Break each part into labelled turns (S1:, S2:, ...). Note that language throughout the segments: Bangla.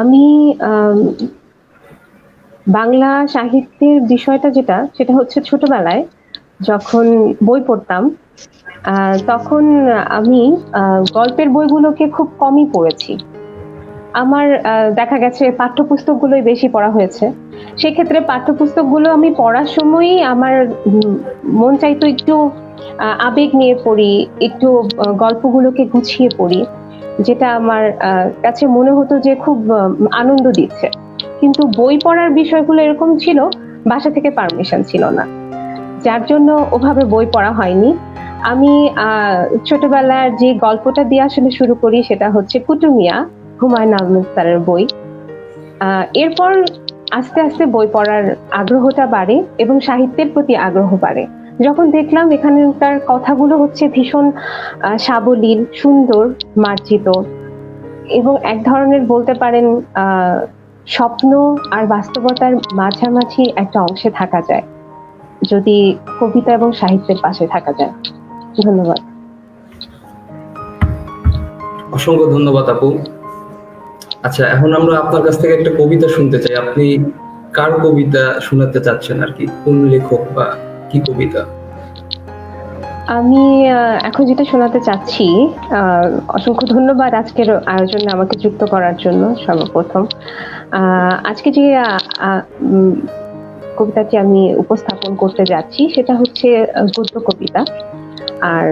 S1: আমি বাংলা সাহিত্যের বিষয়টা যেটা, সেটা হচ্ছে ছোটবেলায় যখন বই পড়তাম তখন আমি গল্পের বইগুলোকে খুব কমই পড়েছি। আমার দেখা গেছে পাঠ্যপুস্তকগুলোই বেশি পড়া হয়েছে। সেক্ষেত্রে পাঠ্যপুস্তকগুলো আমি পড়ার সময়ই আমার মন চাইতো একটু আবেগ নিয়ে পড়ি, একটু গল্পগুলোকে গুছিয়ে পড়ি। যেটা আমার কাছে মনে হতো যে খুব আনন্দ দিচ্ছে। কিন্তু বই পড়ার বিষয়গুলো এরকম ছিল, বাসা থেকে পারমিশন ছিল না। যার জন্য ওভাবে বই পড়া হয়নি। আমি ছোটবেলার যে গল্পটা দিয়ে আসলে শুরু করি সেটা হচ্ছে কুটুমিয়া, হুমায়ুন আহমেদ স্যারের বই এরপর আস্তে আস্তে বই পড়ার আগ্রহটা বাড়ে এবং সাহিত্যের প্রতি আগ্রহ বাড়ে। যখন দেখলাম এখানকার কথাগুলো হচ্ছে ভীষণ সাবলীল, সুন্দর, মার্জিত এবং এক ধরনের বলতে পারেন স্বপ্ন আর বাস্তবতার মাঝামাঝি একটা অংশে থাকা যায়। যদি কবিতা এবং সাহিত্যের পাশে থাকা যায়। ধন্যবাদ।
S2: অসংখ্য ধন্যবাদ আপু। আচ্ছা এখন আমরা আপনার কাছ থেকে একটা কবিতা শুনতে চাই। আপনি কার কবিতা শোনাতে চাচ্ছেন আর কি? কোন লেখক বা কি কবিতা?
S1: আমি এখন যেটা শোনাতে চাচ্ছি অসংখ্য ধন্যবাদ আজকের আয়োজনে আমাকে যুক্ত করার জন্য সর্বপ্রথম। আজকে যে কবিতাটি আমি উপস্থাপন করতে যাচ্ছি, সেটা হচ্ছে গদ্য কবিতা। আর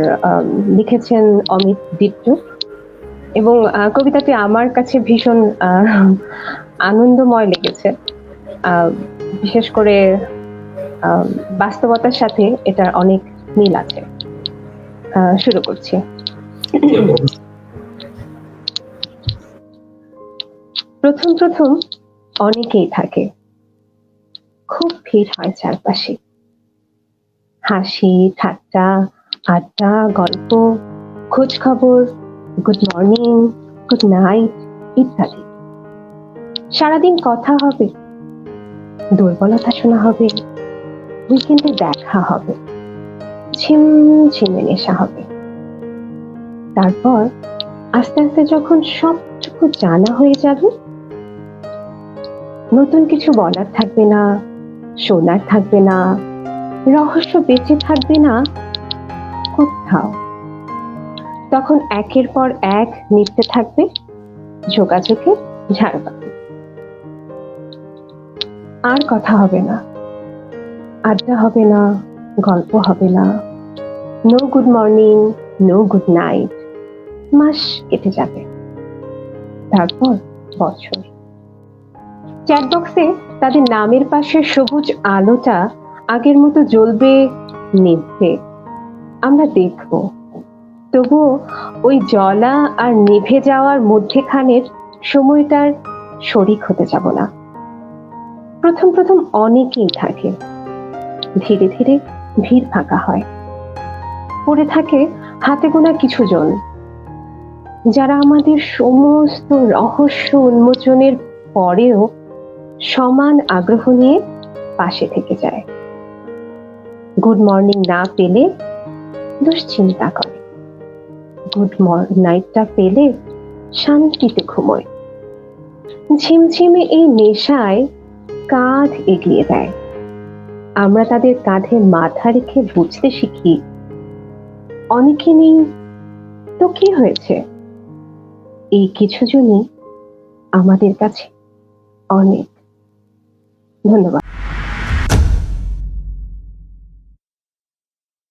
S1: লিখেছেন অমিত দিত্য এবং কবিতাটি আমার কাছে ভীষণ আনন্দময় লেগেছে। বিশেষ করে বাস্তবতার সাথে এটার অনেক মিল আছে। শুরু করছি। প্রথম প্রথম অনেকেই থাকে। খুব ভিড় হয় চারপাশে। হাসি, ঠাট্টা, আড্ডা, গল্প, খোঁজ খবর গুড মর্নিং গুড নাইট ইত্যাদি। সারাদিন কথা হবে, দুর্বলতা শোনা হবে উইকেন্ডে দেখা হবে। ঝিমঝিমে নেশা হবে। তারপর আস্তে আস্তে যখন সবটুকু জানা হয়ে যাবে, নতুন কিছু বলার থাকবে না, শোনার থাকবে না, রহস্য বেঁচে থাকবে না, কোথাও। তখন একের পর এক নিতে থাকবে, যোগাযোগে ঝাড় পাবে আর কথা হবে না, আড্ডা হবে না, গল্প হবে না। No good morning no good night মাস কেটে যাবে। তারপর বছর। চ্যাট বক্সে তাদের নামের পাশে সবুজ আলোটা আগের মতো জ্বলবে নিভবে আমরা দেখব। তবুও ওই জলা আর নিভে যাওয়ার মধ্যেখানের সময়টার শরিক হতে যাব না। প্রথম প্রথম অনেকেই থাকে। ধীরে ধীরে ভিড় ফাঁকা হয়। পড়ে থাকে হাতে গোনা কিছু জন যারা আমাদের সমস্ত রহস্য উন্মোচনের পরেও সমান আগ্রহ নিয়ে পাশে থেকে যায়। গুড মর্নিং না পেলে দুশ্চিন্তা করে। গুড নাইটটা পেলে শান্তিতে ঘুমোয়। ঝিমঝিমে এই নেশায় কাঁধ এগিয়ে দেয়। আমরা তাদের কাঁধে মাথা রেখে বুঝতে শিখি অনেকে নেই। তো কি হয়েছে? এই কিছু জনই আমাদের কাছে অনেক। ধন্যবাদ।